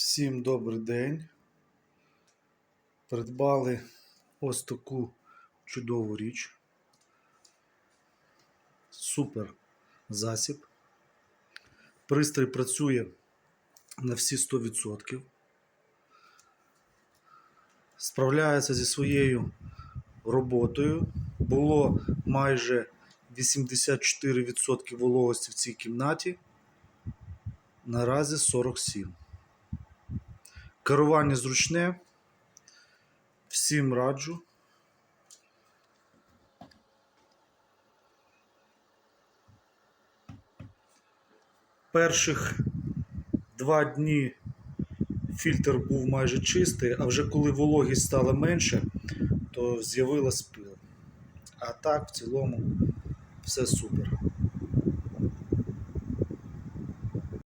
Всім добрий день. Придбали ось таку чудову річ. Супер засіб. Пристрій працює на всі 100%. Справляється зі своєю роботою. Було майже 84% вологості в цій кімнаті. Наразі 47. Керування зручне. Всім раджу. Перших два дні фільтр був майже чистий, а вже коли вологість стала менше, то з'явилась пил. А так, в цілому, все супер.